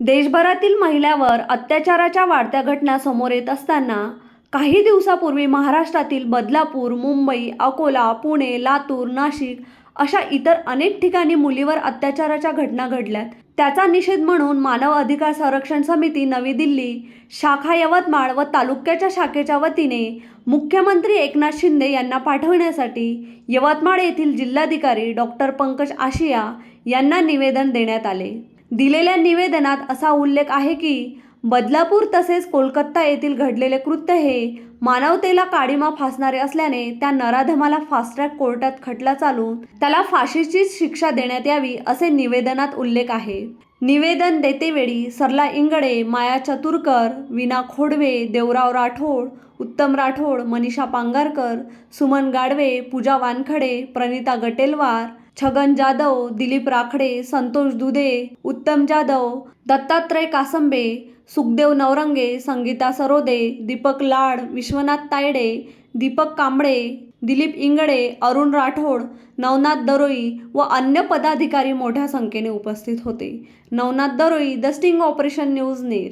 देशभरातील महिलावर अत्याचाराच्या वाढत्या घटना समोर येत असताना काही दिवसापूर्वी महाराष्ट्रातील बदलापूर मुंबई अकोला पुणे लातूर नाशिक अशा इतर अनेक ठिकाणी मुलीवर अत्याचाराच्या घटना घडल्यात. त्याचा निषेध म्हणून मानव अधिकार संरक्षण समिती नवी दिल्ली शाखा यवतमाळ व तालुक्याच्या शाखेच्या वतीने मुख्यमंत्री एकनाथ शिंदे यांना पाठवण्यासाठी यवतमाळ येथील जिल्हाधिकारी डॉक्टर पंकज आशिया यांना निवेदन देण्यात आले. दिलेल्या निवेदनात असा उल्लेख आहे की बदलापूर तसेच कोलकाता येथील घडलेले कृत्य हे मानवतेला काळीमा फासणारे असल्याने त्या नराधमाला फास्ट ट्रॅक कोर्टात खटला चालून त्याला फाशीची शिक्षा देण्यात यावी असे निवेदनात उल्लेख आहे. निवेदन देतेवेळी सरला इंगडे माया चतुरकर विना खोडवे देवराव राठोड उत्तम राठोड मनीषा पांगारकर सुमन गाडवे पूजा वानखडे प्रणिता गटेलवार छगन जाधव दिलीप राखडे संतोष दुधे उत्तम जाधव दत्तात्रय कासंबे सुखदेव नवरंगे संगीता सरोदे दीपक लाड विश्वनाथ तायडे दीपक कांबळे दिलीप इंगडे अरुण राठोड नवनाथ दरोई व अन्य पदाधिकारी मोठ्या संख्येने उपस्थित होते. Navnath Daroi the sting operation news Ner